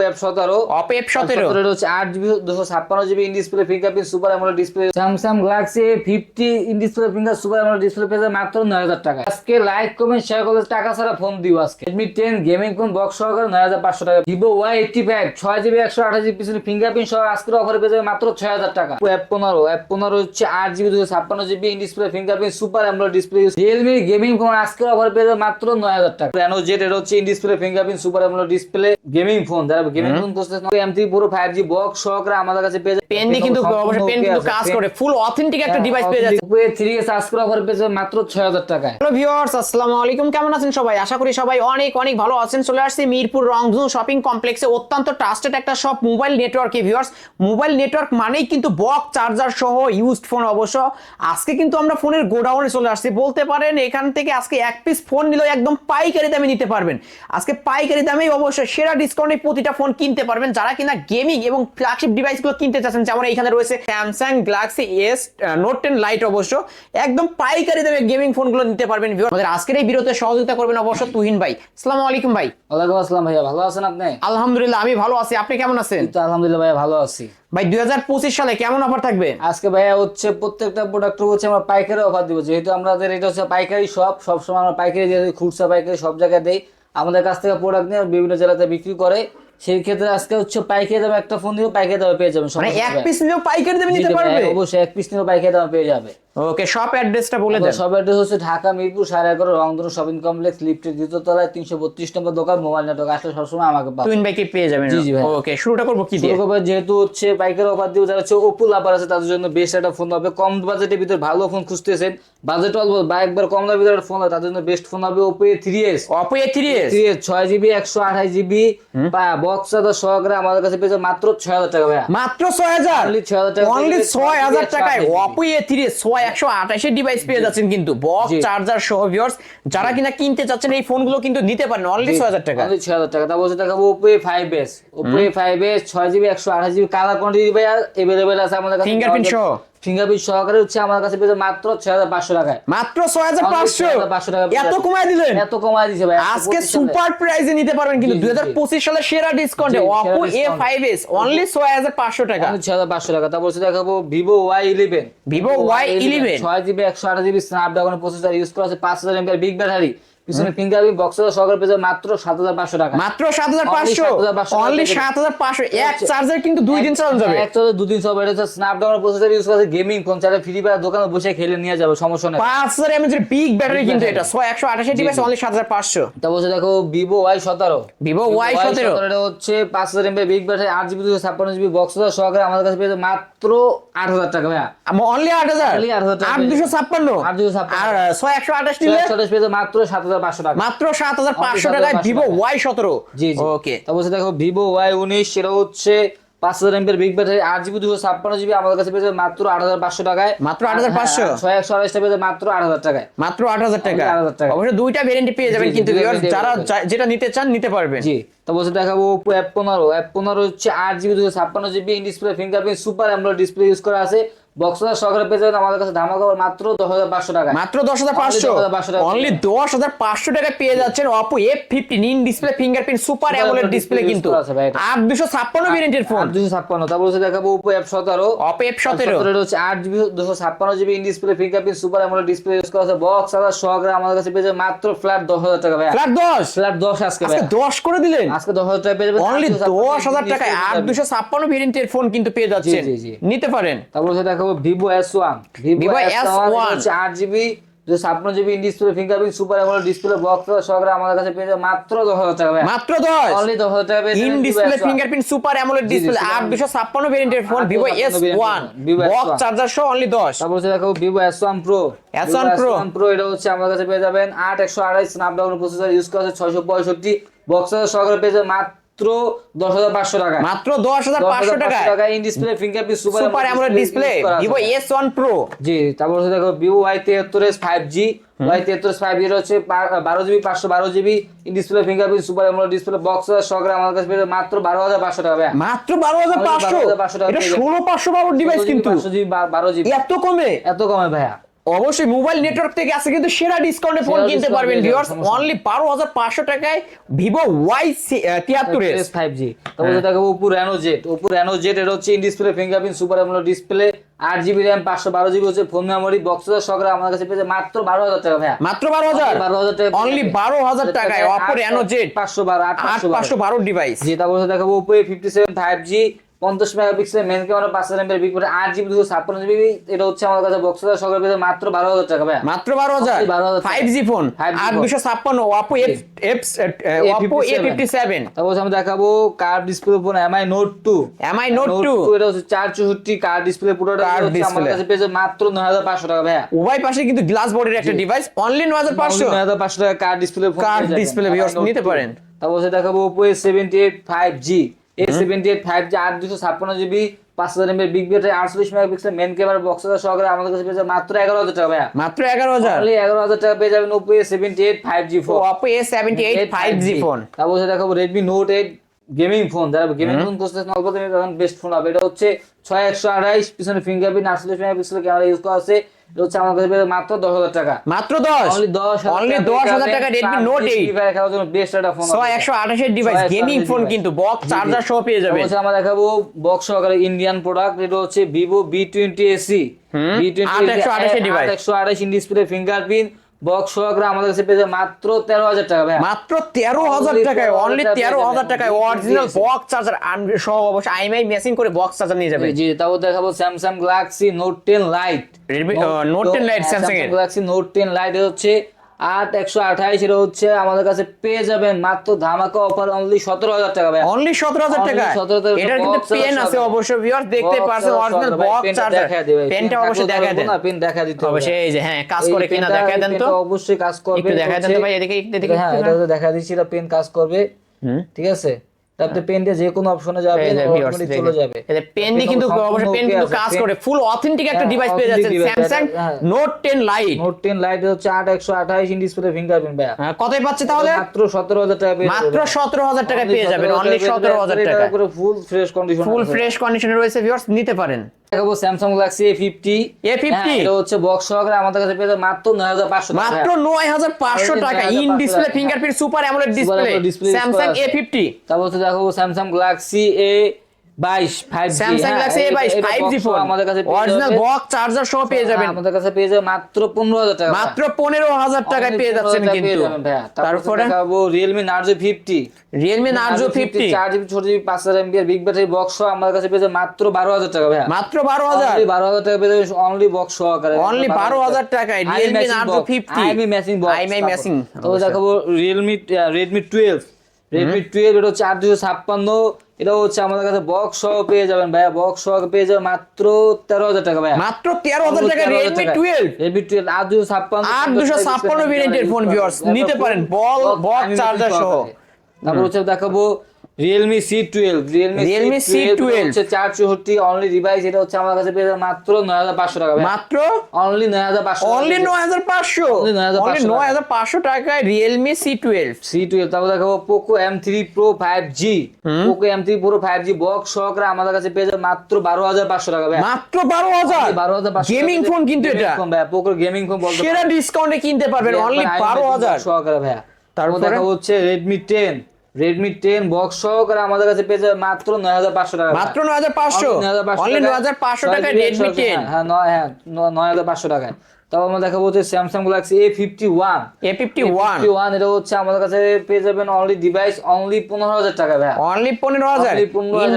App সতেরো। Oppo F সতেরো? হচ্ছে আট জিবি দুশো ছাপ্পান্ন GB in display fingerprint super AMOLED display Samsung Galaxy fifty in display finger super AMOLED display পেয়ে মাত্র নয় হাজার টাকা আজকে লাইক কমেন্ট শেয়ার করলে টাকা ছাড়া ফোন দিব আজকে। Redmi ten gaming phone box সহকারে নয় হাজার পাঁচশো টাকা। ভিভো ওয়াই এইটটি ফাইভ ছয় জিবি একশো আঠাশ জিবি পিছনে ফিঙ্গারপ্রিন্ট সহ আজকের অফারে পেয়ে যাবে মাত্র ছয় হাজার টাকা। অ্যাপ পনেরো অ্যাপ পনেরো হচ্ছে আট জিবি দুশো ছাপ্পান্ন GB in display fingerprint super AMOLED display Realme gaming phone আজকের অফারে পেয়ে যাবে মাত্র নয় হাজার টাকা। রেনো জেড এটা হচ্ছে in display fingerprint super AMOLED display gaming phone যারা গেমিং ফোন করতে এম থ্রি পুরো ফাইভ বক্স সহকারে আমাদের কাছে পেয়ে যাবে পেন দিয়ে কিন্তু অবশ্যই পেন কিন্তু কাজ করে ফুল অথেন্টিক একটা ডিভাইস পেয়ে যাচ্ছে। থ্রি এস আজকের অফারে পেয়ে যাবে মাত্র ছয় হাজার টাকায়। হ্যালো ভিউয়ার্স আসসালামু আলাইকুম কেমন আছেন সবাই? আশা করি সবাই অনেক অনেক ভালো আছেন। চলে আসছি মিরপুর রংজু শপিং কমপ্লেক্সে অত্যন্ত ট্রাস্টেড একটা শপ মোবাইল নেটওয়ার্কে ভিউয়ার্স মোবাইল নেটওয়ার্ক মানেই কিন্তু বক্স চার্জার সহ ইউজড ফোন অবশ্য। আজকে কিন্তু আমরা ফোনের গোডাউনে চলে আসছি। বলতে পারেন এখান থেকে আজকে এক পিস ফোন নিলেও একদম পাইকারি দামে নিতে পারবেন। আজকে পাইকারি দামেই অবশ্যই সেরা ডিসকাউন্টে প্রতিটা ফোন কিনতে পারবেন যারা কিনা গেমিং এবং ফ্ল্যাগশিপ ডিভাইসগুলো কিনতে চাচ্ছেন। যেমন এখানে রয়েছে Samsung Galaxy S Note ten lite অবশ্য। একদম পাইকারি দামে গেমিং ফোনগুলো নিতে পারবেন আমাদের আজকের এই বিরতে সহযোগিতা করবেন অবশ্য তুহিন ভাই। আসসালামু আলাইকুম ভাই। ওয়ালাইকুম আসসালাম ভাইয়া ভালো আছেন আপনি? আলহামদুলিল্লাহ আমি ভালো আছি। আপনি কেমন আছেন? আলহামদুলিল্লাহ ভাইয়া ভালো আছি। ভাই দুই সালে কেমন অফার থাকবে? আজকে ভাইয়া হচ্ছে প্রত্যেকটা প্রোডাক্ট হচ্ছে আমরা পাইকারি অফার দিব। যেহেতু আমাদের এটা হচ্ছে পাইকারি সব সবসময় আমরা পাইকারি দিয়ে খুচরা পাইকারি সব জায়গায় দেই। আমাদের কাছ থেকে প্রোডাক্ট নিয়ে বিভিন্ন জেলাতে বিক্রি করে। সেই ক্ষেত্রে আজকে হচ্ছে পাইকারি দামে একটা ফোন দিয়ে পাইকারি দামে পেয়ে যাবেন মানে এক পিস নিলেও পাইকারি দামে নিতে পারবে অবশ্যই এক পিস নিয়েও পাইকারি দামে পেয়ে যাবে। ওকে শপ অ্যাড্রেসটা বলে দেন। সব অ্যাড্রেস হচ্ছে ঢাকা মিরপুর সাড়ে এগারো রংধনু শপিং কমপ্লেক্স লিফটের দ্বিতীয় তলায় তিনশো বত্রিশ নম্বর দোকান মোবাইল নেটওয়ার্ক আসলে সবসময় আমাকে পাবেন। তুহিন ভাইকে পেয়ে যাবেন? জি, জি ভাই। ওকে শুরুটা করব কি দিয়ে? করব যেহেতু হচ্ছে পাইকারি অফার দিব যারা হচ্ছে ওপো লাভার আছে তাদের জন্য বেস্ট একটা ফোন হবে। কম বাজেটের ভিতরে ভালো ফোন খুঁজতেছেন। বাজেট অল্প বা একবার কম দামের ভিতরে ফোন হবে তাদের জন্য বেস্ট ফোন হবে Oppo A three S Oppo A three S three S ছয় জিবি একশো আঠাশ জিবি বক্স সহকারে আমাদের কাছে পেয়েছে মাত্র ছয় হাজার টাকা ভাইয়া। মাত্র ছয় হাজার? Only 6,000 টাকা অনলি দিয়ে ছয় হাজার টাকায় অপো এ থ্রি ছয় একশো আঠাশের ডিভাইস পেয়ে যাচ্ছেন কিন্তু। বক্স চার্জার সহ ভিউয়ার্স যারা কিনা কিনতে চাচ্ছেন এই ফোনগুলো কিন্তু নিতে পারেন অনলি ছয় হাজার টাকা। ছয় হাজার টাকা। তারপর দেখাবো Oppo five S Oppo five S ছয় জিবি একশো আঠাশ জিবি কালার কোয়ান্টিটি ভাই এভেলেবেল আছে আমাদের কাছে। Fingerprint সহ? ফিঙ্গারপ্রিন্ট সহকারে হচ্ছে আমার কাছে পেয়েছে মাত্র ছয় হাজার পাঁচশো টাকায়। মাত্র ছয় হাজার Only পাঁচশো টাকা এত কমায় দিলেন? এত কমায় দিছে ভাই আজকে সুপার প্রাইজে নিতে পারবেন কিন্তু দুই হাজার পঁচিশ সালের সেরা ডিসকাউন্টে Oppo A five S only ছয় হাজার পাঁচশো টাকা। ছয় হাজার পাঁচশো টাকা। তারপর দেখাবো Vivo Y eleven Vivo Y11 ছয় জিবি একশো আঠাশ জিবি স্ন্যাপড্রাগন প্রসেসর ইউজ করা আছে পাঁচ হাজার এমপিআর বিগ ব্যাটারি পিছনে ফিঙ্গারপ্রিন্ট বক্সের সহকারে পেয়েছে মাত্র সাত হাজার পাঁচশো টাকা। মাত্র সাত হাজার পাঁচশো? 7,500 অনলি টাকা। সাত হাজার পাঁচশো? এক চার্জার কিন্তু দুই দিন চালানো যাবে। একটা দুদিন সব এটা হচ্ছে স্ন্যাপড্রাগন প্রসেসর ইউজ করা গেমিং ফোন চাইলে ফ্রি ফায়ার দোকানে বসে খেলে নিয়ে যাবে সমস্যা নেই। এর বিগ ব্যাটারি কিন্তু এটা। ছয় একশো আঠাশের ডিভাইস অনলি তারপর দেখো ভিভো ওয়াই সতেরো। ভিভো ওয়াই সতেরো। এটা হচ্ছে পাঁচ হাজার এমপি বিগ ব্যাটারি আট জিবি দুশো ছাপ্পান্ন জিবি বক্স সহকারে আমাদের কাছে পেয়েছে মাত্র আট হাজার টাকা ভাইয়া। অনলি আট হাজার? Only 8,000 টাকা আট দুশো ছাপ্পান্ন? 8,256 আর ছয় একশো আঠাশ নিলে? পেয়েছে মাত্র সাত হাজার পাঁচশো টাকা। মাত্র সাত হাজার পাঁচশো টাকায় ভিভো ওয়াই সতেরো। জি ওকে তারপর দেখো ভিভো ওয়াই উনিশ সেটা হচ্ছে পাঁচ হাজার এমপের বিগ ব্যাটারি আট জিবি দুশো ছাপ্পান্ন জিবি আমাদের কাছে পেয়েছে মাত্র আট হাজার পাঁচশো টাকায়। মাত্র 8,500 আর ছয় একশো আড়াইশটা পেয়েছে মাত্র আট হাজার টাকায়। মাত্র আট হাজার টাকা। 8,000 টাকা। অবশ্যই দুইটা পেয়ে যাবেন কিন্তু যারা যেটা নিতে চান নিতে পারবেন। জি তারপর হচ্ছে দেখাবো ওপো অ্যাপ পনেরো। অ্যাপ পনেরো হচ্ছে আট জিবি দুশো ছাপ্পান্ন GB display fingerprint super AMOLED display use করা আছে। সহকারে পেয়ে যাবেন আমাদের কাছে ধামাকা মাত্র দশ হাজার পাঁচশো টাকা মাত্র দশ হাজার পাঁচশো? অনলি দশ হাজার পাঁচশো টাকা পেয়ে যাচ্ছেন Oppo F fifteen in display fingerprint super AMOLED display কিন্তু। আট দুশো ছাপ্পান্ন ভেরিয়েন্টের ফোন দুশো ছাপ্পান্ন। তারপর হচ্ছে দেখাবো ওপো অ্যাপ সতেরো। অপো এফ সতেরো। হচ্ছে আট জিবি দুশো ছাপ্পান্ন GB in display fingerprint super AMOLED display use করা আছে। বক্স সহকারে আমাদের কাছে পেয়ে যাবে মাত্র ফ্ল্যাট দশ হাজার টাকা ভাই। ফ্ল্যাট দশ? ফ্ল্যাট দশ আজকে ভাই। দশ করে দিলেন? আজকে দশ হাজার টাকা পেয়ে যাবেন অনলি 856 দশ হাজার টাকায় আট দুশো ছাপ্পান্ন ভেরিয়েন্টের ফোন কিন্তু পেয়ে যাচ্ছেন। জি। নিতে পারেন। তারপর হচ্ছে দেখাবো Vivo S one Vivo S S1 one হচ্ছে আট জিবি ছাপ্পান্ন GB in display fingerprint super AMOLED display box সহকারে আমাদের কাছে পেয়ে যাবে মাত্র দশ হাজার টাকা মাত্র দশ? অনলি দশ হাজার টাকা in display fingerprint super AMOLED display আট দুশো ছাপ্পান্ন ভেরিয়েন্টের phone Vivo S one box charger সহ অনলি দশ। তারপর হচ্ছে দেখো Vivo S one pro S1 Pro। Pro এটা হচ্ছে আমার কাছে পেয়ে যাবেন আট একশো আড়াই স্ন্যাপড্রাগন প্রসেসর ইউজ করা আছে ছয়শো পঁয়ষট্টি। বক্সের সহকারে পেয়ে যাবেন মাত্র দশ হাজার পাঁচশো টাকা। মাত্র দশ হাজার পাঁচশো টাকা in display fingerprint super AMOLED display Vivo S one pro জি তারপর হচ্ছে দেখো ভিভো ওয়াই তিয়াত্তর এস ফাইভ জি ওয়াই তিয়াত্তর এস ফাইভ জি হচ্ছে বারো জিবি পাঁচশো বারো GB in display fingerprint super AMOLED display box সহকারে আমার কাছে মাত্র বারো হাজার পাঁচশো টাকা। মাত্র বারো হাজার পাঁচশো? 12,500 টাকা ষোলো পাঁচশো বারো ডিভাইস কিন্তু। 500 GB, বারো জিবি এত কমে। এত কমে ভাইয়া। অবশ্যই মোবাইল নেটওয়ার্ক থেকে আছে কিন্তু সেরা ডিসকাউন্টে ফোন কিনতে পারবেন ভিউয়ার্স অনলি বারো হাজার পাঁচশো টাকায় ভিভো ওয়াই তিয়াত্তর এস ফাইভ জি তারপরে দেখাবো Oppo Reno Z Oppo Reno Z এটা হচ্ছে in display fingerprint super AMOLED display আট জিবি র্যাম পাঁচশো বারো জিবি হচ্ছে ফোন মেমোরি বক্স সহকারে আমার কাছে পেয়েছে মাত্র বারো হাজার টাকা ভাইয়া। মাত্র বারো হাজার? বারো হাজার টাকা অনলি বারো হাজার টাকায় অপো রেনো জেড পাঁচশো বারো আট পাঁচশো বারো। ডিভাইস জি তারপরে দেখাবো Oppo fifty seven five G পঞ্চাশ মেগাপিক্সেল মেন ক্যামেরা পাঁচ হাজার এমপের বিগ আট জিবি দুশো ছাপ্পান্ন জিবি এটা হচ্ছে আমার কাছে বক্স সহকারে পেয়েছে মাত্র বারো হাজার টাকা ভাইয়া। মাত্র বারো হাজার? 12,000 ফাইভ জি ফোন আট দুশো ছাপ্পান্ন Oppo F F Oppo A fifty seven তারপর আমি দেখাবো কার display phone Mi Note two Mi Note two এটা হচ্ছে চার চৌষট্টি কার ডিসপ্লে পুরোটা। Card আমার কাছে পেয়েছে মাত্র নয় হাজার পাঁচশো টাকা ভাইয়া। উভয় পাশে কিন্তু গ্লাস বডির একটা ডিভাইস অনলি নয় হাজার পাঁচশো। নয় হাজার পাঁচশো টাকা কার ডিসপ্লে display viewers নিতে পারেন। তারপর দেখাবো Oppo A seventy eight five G A seventy eight five G আট দুশো ছাপ্পান্ন জিবি পাঁচ হাজার এমএর বিগ আটচল্লিশ মেগাপিক্সেল মেন ক্যামেরা বক্স সহকারে আমাদের কাছে পেয়েছে মাত্র এগারো হাজার টাকা ভাইয়া। মাত্র এগারো হাজার? এগারো হাজার টাকা পেয়ে যাবেন Oppo A seventy eight five G phone A seventy eight five G phone তারপর দেখাবো Redmi Note eight gaming phone যারা গেমিং ফোন করতেছেন অল্প দামে বেস্ট ফোন হবে। এটা হচ্ছে ছয় একশো আড়াইশ পিছনে ফিঙ্গারপ্রিন্ট আটচল্লিশ মেগাপিক্সেল ক্যামেরা ইউজ করা আছে। হচ্ছে আমার কাছে মাত্র দশ হাজার টাকা। মাত্র দশ? অনলি দশ হাজার টাকা রেডমি নোট এইট খেলার জন্য বেস্ট একটা ফোন একশো আঠাশের ডিভাইস গেমিং ফোন কিন্তু বক্স চার্জার সহ পেয়ে যাবে। হচ্ছে আমরা দেখাবো বক্স সহকারে ইন্ডিয়ান প্রোডাক্ট এটা হচ্ছে Vivo B twenty AC B twenty. একশো আঠাশ ইন ডিসপ্লে ফিঙ্গারপ্রিন্ট বক্স সহকারে আমাদের কাছে পেয়ে মাত্র তেরো হাজার টাকা ভাই মাত্র তেরো হাজার টাকায় অনলি তেরো হাজার টাকায় অরিজিনাল বক্স চার্জার সহ অবশ্য আইএমআই মেশিন করে বক্স চার্জার নিয়ে যাবে। জি তারপর দেখাবো Samsung Galaxy Note ten Lite Note ten Lite 10 Lite Samsung এর। গ্যালাক্সি নোট টেন লাইট হচ্ছে আট একশো আঠাইশ এটা হচ্ছে আমাদের কাছে পেয়ে যাবেন মাত্র ধামাকা অফার অনলি সতেরো হাজার টাকা ভাই অনলি সতেরো হাজার টাকা 17,000 এটার কিন্তু পেন আছে। অবশ্যই ভিউয়ার্স দেখতে পারছেন অরিজিনাল বক্স চার্জার পেনটা অবশ্যই দেখা দেন। পেন দেখা দিতে হবে। সেই যে হ্যাঁ কাজ করে কিনা দেখা দেন তো। অবশ্যই কাজ করবে একটু দেখা দেন তো ভাই এদিকে এদিকে হ্যাঁ এটা তো দেখা দিচ্ছি এটা পেন কাজ করবে। ঠিক আছে? তারপরে পেন দিয়ে যে কোনো অপশনে যাবে দেখেন। চলে যাবে। এই পেন দিয়ে কিন্তু পেন কিন্তু কাজ করে ফুল অথেন্টিক একটা হ্যাঁ, ডিভাইস পেয়ে যাচ্ছে যাচ্ছেন স্যামসাং হ্যাঁ। Note ten Lite Note ten Lite হচ্ছে আট একশো আঠাইশ ইন ডিসপ্লে ফিঙ্গারপ্রিন্ট হ্যাঁ কতই পাচ্ছে তাহলে? মাত্র সতেরো হাজার টাকা পেয়ে মাত্র যাবেন। সতেরো হাজার টাকা পেয়ে যাবেন অনলি সতেরো হাজার এটার টাকা করে full fresh condition full fresh কন্ডিশনে রয়েছে ভিউয়ার্স নিতে পারেন। দেখাবো Samsung Galaxy A fifty A50 এটা হচ্ছে বক্স সহকারে আমাদের কাছে পেয়ে মাত্র নয় হাজার পাঁচশো মাত্র নয় হাজার পাঁচশো টাকা। In display. Fingerprint super AMOLED display Samsung A fifty তারপর হচ্ছে দেখাবো স্যামসাং গ্যালাক্সি এ বাইশ ফাইভ স্যামসাং গ্যালাক্সি এ বাইশ ফাইভ জি ফোন আমাদের কাছে পেয়ে অরিজিনাল বক্স চার্জার সহ পেয়ে যাবেন। হ্যাঁ, আমাদের কাছে পেয়ে যাবে মাত্র টাকা। টাকায় পেয়ে যাচ্ছেন কিন্তু। তারপরে দেখাবো বিগ ব্যাটারি বক্স আমাদের কাছে পেয়ে মাত্র টাকা মাত্র Only টাকা পেয়ে অনলি বক্স সহকারে। অনলি বারো হাজার টাকায় Realme Narzo fifty IMEI matching box IMEI matching তো দেখাবো Realme Redmi twelve Redmi twelve এটা হচ্ছে এটা হচ্ছে আমাদের কাছে বক্স সহ পেয়ে যাবেন ভাইয়া। বক্স সহ পেয়ে যাবেন মাত্র তেরো হাজার টাকা ভাইয়া। মাত্র তেরো হাজার টাকা রিয়েলমি টুয়েলভ রেডমি টুয়েলভ আট দুশো ছাপ্পান্ন আট দুশো ছাপ্পান্ন ভেরিয়েন্টের ফোন ভিউয়ার্স নিতে পারেন। বল বক্স চার্জার সহ। তারপর হচ্ছে দেখাবো Realme C twelve Realme Realme C twelve C12 হচ্ছে চার চৌষট্টি অনলি ডিভাইস এটা হচ্ছে আমার কাছে পেয়ে মাত্র নয় হাজার পাঁচশো টাকা মাত্র? অনলি নয় হাজার পাঁচশো অনলি নয় হাজার পাঁচশো? Only 9,500 অনলি নয় হাজার পাঁচশো টাকায় Realme C twelve C twelve তারপর দেখাবো Poco M three Pro five G Poco M three Pro five G box সহকারে আমাদের কাছে পেয়ে যাবে মাত্র বারো হাজার পাঁচশো টাকা ভাইয়া মাত্র বারো হাজার? বারো হাজার পাঁচশো গেমিং ফোন কিন্তু এটা? ভাই পোকোর গেমিং ফোন বলতে সেরা ডিসকাউন্টে কিনতে পারবেন অনলি বারো হাজার। সহকারে ভাইয়া। তারপর তারপরে? দেখা হচ্ছে Redmi ten Redmi ten box সহকারে আমাদের কাছে পেয়ে যাবে মাত্র নয় হাজার পাঁচশো টাকা। মাত্র নয় হাজার পাঁচশো? নয় হাজার পাঁচশো টাকায় রেডমি টেন হ্যাঁ নয় হ্যাঁ নয় হাজার পাঁচশো টাকায়। তারপর আমরা দেখাবো হচ্ছে Samsung Galaxy A fifty one A fifty one one এটা হচ্ছে আমাদের কাছে পেয়ে যাবেন অনলি ডিভাইস অনলি পনেরো হাজার টাকা ভাইয়া। অনলি পনেরো হাজার?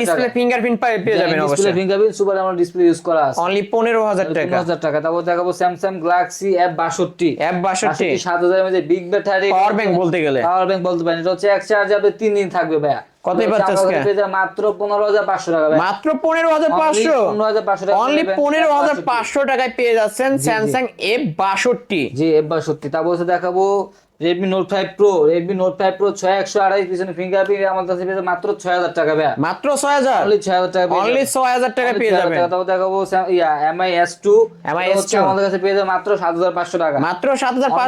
ডিসপ্লে। ফিঙ্গারপ্রিন্ট পেয়ে যাবেন ডিসপ্লে ফিঙ্গারপ্রিন্ট সুপার আমরা ডিসপ্লে ইউজ করা আছে। অনলি পনেরো হাজার টাকা। হাজার টাকা। তারপর দেখাবো স্যামসাং গ্যালাক্সি এফ বাষট্টি। অ্যাপ বাষট্টি। সাত হাজারের মধ্যে বিগ ব্যাটারি পাওয়ার ব্যাংক বলতে গেলে। পাওয়ার ব্যাংক বলতে পারেন। এটা হচ্ছে এক চার্জে আপনি তিন দিন থাকবে ভাইয়া। কতই পাচ্ছে পাচ্ছেন আজকে? মাত্র পনেরো হাজার পাঁচশো টাকা ভাইয়া মাত্র পনেরো হাজার পাঁচশো? 15,500 টাকা অনলি পেয়ে পনেরো হাজার যাবেন পাঁচশো টাকায় পেয়ে যাচ্ছেন স্যামসাং এফ বাষট্টি। জি এফ বাষট্টি। তারপর দেখাবো Redmi Note five Pro Redmi Note five Pro ছয় একশো আড়াইশ পিছনে ফিঙ্গারপ্রিন্ট আমার কাছে পেয়েছে মাত্র ছয় হাজার টাকা ভাইয়া মাত্র ছয় হাজার অনলি ছয় হাজার টাকা অনলি ছয় হাজার টাকা পেয়ে 6000 যাবেন তারপর দেখাবো ইয়া Mi S two MI S2 আমাদের কাছে পেয়ে যাবে মাত্র সাত হাজার পাঁচশো টাকা মাত্র সাত হাজার Only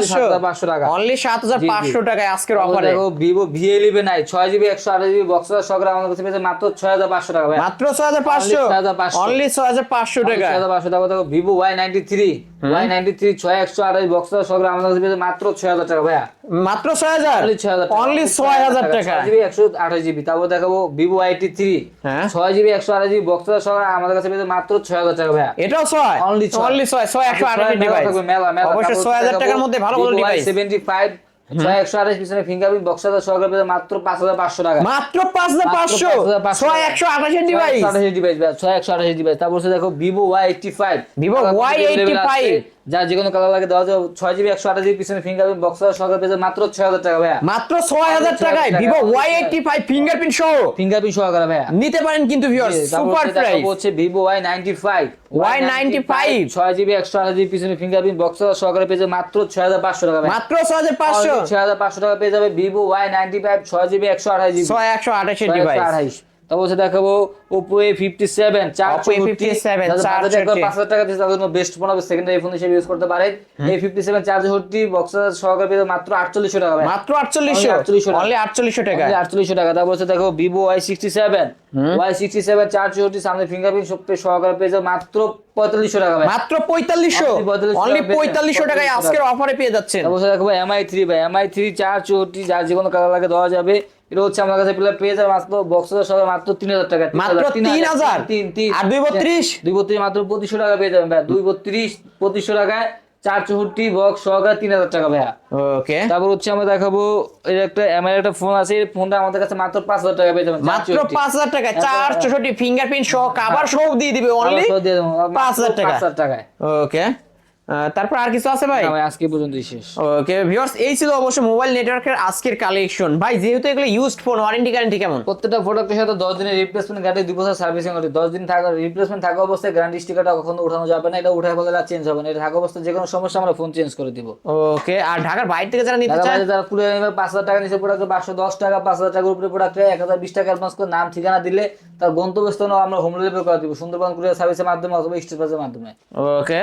পাঁচশো টাকা। অনলি সাত হাজার। পাঁচশো টাকায় আজকের অফারে দেখো ভিভো ভি ইলেভেন আই ছয় জিবি একশো আঠাশ জিবি বক্সার সহকারে আমাদের কাছে পেয়েছে মাত্র ছয় হাজার পাঁচশো টাকা ভাই মাত্র ছয় হাজার পাঁচশো 6,500 অনলি ছয় হাজার পাঁচশো টাকা ছয় হাজার পাঁচশো টাকা দেখো Vivo Y ninety three Y ninety three ছয় একশো আঠাশ বক্সার সহকারে আমাদের কাছে পেয়েছে মাত্র ছয় হাজার টাকা ভাইয়া। মাত্র ছয় হাজার? অনলি ছয় হাজার টাকা। জিবি একশো আঠাশ জিবি তারপর দেখাবো ভিভো আইটি থ্রি। ছয় জিবি একশো আঠাশ জিবি বক্সার সহকারে আমাদের কাছে মাত্র ছয় হাজার টাকা ভাইয়া। এটাও ছয়? অনলি অনলি ছয় ছয় একশো আঠাশ ডিভাইস মেলা, মেলা। অবশ্যই ছয় হাজার টাকার মধ্যে ভালো ভালো ডিভাইস Y75 ছয় একশো আঠাশ পিছনে ফিঙ্গারপ্রিন্ট বক্সার সহকারে পেয়েছে মাত্র পাঁচ হাজার পাঁচশো টাকা। মাত্র পাঁচ হাজার পাঁচশো? ছয় একশো আঠাশের ডিভাইস ডিভাইস ছয় একশো আঠাশ ডিভাইস তারপর দেখো Vivo Y eighty five Vivo Y85 যা যে কোনো কালার লাগে দেওয়া যাবে। ছয় জিবি একশো আঠাশ জিবি পিছনে ফিঙ্গারপ্রিন্ট বক্সার সহকারে পেয়েছে মাত্র ছয় হাজার টাকা ভাইয়া। মাত্র ছয় হাজার টাকায় টাকা। Vivo Y eighty five fingerprint সহ। ফিঙ্গারপ্রিন্ট সহকারে ভাইয়া। নিতে পারেন কিন্তু ভিউয়ার্স সুপার প্রাইস হচ্ছে Vivo Y ninety five Y95 ছয় জিবি একশো আঠাশ জিবি পিছনে ফিঙ্গারপ্রিন্ট বক্সার সহকারে পেয়েছে মাত্র ছয় হাজার পাঁচশো টাকা মাত্র ছয় হাজার পাঁচশো। ছয় হাজার পাঁচশো টাকা পেয়ে যাবে ভিভো ওয়াই নাইনটি ফাইভ ছয় জিবি একশো আঠাশ জিবি ছয় একশো আঠাশের ডিভাইস আঠাইশ তারপর হচ্ছে দেখাবো ওপো এ ফিফটি সেভেন চার Oppo A57 464 পাঁচ হাজার টাকা দিয়ে তাদের জন্য বেস্ট ফোন হবে সেকেন্ডারি ফোন হিসেবে ইউজ করতে পারেন এই ফিফটি সেভেন চার বক্সার সহকারে পেয়ে মাত্র আটচল্লিশশো টাকা মাত্র আটচল্লিশশো? Only 48 টাকা। অনলি আটচল্লিশশো টাকা? আটচল্লিশশো টাকা। তারপর হচ্ছে দেখো Vivo Y sixty seven Y sixty seven চার চৌষট্টি সামনে ফিঙ্গারপ্রিন্ট সহকারে পেয়ে যাবে মাত্র পঁয়তাল্লিশশো টাকা মাত্র পঁয়তাল্লিশশো? Only 45 অনলি পঁয়তাল্লিশশো টাকায় আজকের অফারে পেয়ে যাচ্ছেন। তারপর দেখো এমআই থ্রি ভাই। এমআই থ্রি চার চৌষট্টি যার যে কোনো কালার লাগে দেওয়া যাবে। এটা হচ্ছে আমার কাছে পেলে পেয়ে যাবে মাত্র বক্সের সঙ্গে মাত্র তিন হাজার টাকা মাত্র 3000 তিন তিন আর দুই বত্রিশ? দুই বত্রিশ মাত্র পঁচিশশো টাকা পেয়ে যাবেন ভাই দুই বত্রিশ পঁচিশশো টাকায় চার চৌষট্টি বক্স সহকারে তিন হাজার টাকা ভাইয়া। ওকে। তারপর হচ্ছে আমরা দেখাবো এই একটা এমআই একটা ফোন আছে এই ফোনটা আমাদের কাছে মাত্র পাঁচ হাজার টাকা পেয়ে যাবেন মাত্র পাঁচ হাজার টাকা চার চৌষট্টি ফিঙ্গারপ্রিন্ট সহ কাবার সহ দিয়ে দিবে অনলি পাঁচ হাজার টাকা পাঁচ হাজার টাকায়। ওকে। তারপর আর কিছু আছে ভাই? আজকে পর্যন্তই শেষ। ওকে ভিউয়ার্স এই ছিল অবশ্য মোবাইল নেটওয়ার্কের আজকের কালেকশন ভাই যেহেতু এগুলো ইউজড ফোন ওয়ারেন্টি গ্যারান্টি কেমন? প্রত্যেকটা প্রোডাক্টের সাথে দশ দিনের রিপ্লেসমেন্ট গ্যারান্টি দুই বছর সার্ভিসিং গ্যারান্টি দশ দিন থাকা রিপ্লেসমেন্ট থাকা অবস্থায় গ্যারান্টি স্টিকারটা কখনো উঠানো যাবে না। এটা উঠায় ফেলে চেঞ্জ হবে না। এটা থাকা অবস্থায় যে কোনো সমস্যা আমরা ফোন চেঞ্জ করে দিব। ওকে আর ঢাকার বাইরে থেকে যারা নিতে চায় যারা পুরো নেবে পাঁচ হাজার টাকা নিচে প্রোডাক্ট পাঁচশো দশ টাকা পাঁচ হাজার টাকার উপরে প্রোডাক্টে এক হাজার বিশ টাকা অ্যাডভান্স করে নাম ঠিকানা দিলে তার গন্তব্যস্থানে আমরা হোম ডেলিভারি করে দিব। সুন্দরবন কুরিয়ার সার্ভিসের মাধ্যমে অথবা স্টেট মাধ্যমে। ওকে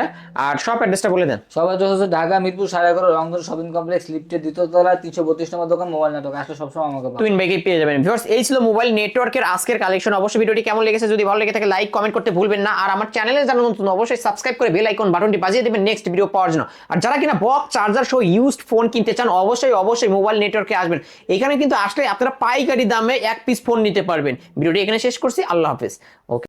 আর সব অ্যাড্রেসটা বলে দেন। সবাই হচ্ছে ঢাকা মিরপুর সাড়ে এগারো রংধর শপিং কমপ্লেক্স লিফটের দ্বিতীয় তলায় তিনশো বত্রিশ নম্বর দোকান মোবাইল নেটওয়ার্ক আসলে সবসময় আমাকে। টুইন ব্যাগে পেয়ে যাবেন। ভিউয়ার্স এই ছিল মোবাইল নেটওয়ার্কের আজকের কালেকশন অবশ্যই ভিডিওটি কেমন লেগেছে যদি ভালো লেগে থাকে লাইক কমেন্ট করতে ভুলবেন না। আর আমার চ্যানেলে যারা নতুন অবশ্যই সাবস্ক্রাইব করে বেল আইকন বাটনটি বাজিয়ে দেবেন নেক্সট ভিডিও পাওয়ার জন্য। আর যারা কিনা বক্স চার্জার সহ ইউজড ফোন কিনতে চান অবশ্যই অবশ্যই মোবাইল নেটওয়ার্কে আসবেন। এখানে কিন্তু আসলে আপনারা পাইকারি দামে এক পিস ফোন নিতে পারবেন। ভিডিওটি এখানে শেষ করছি। আল্লাহ হাফেজ। ওকে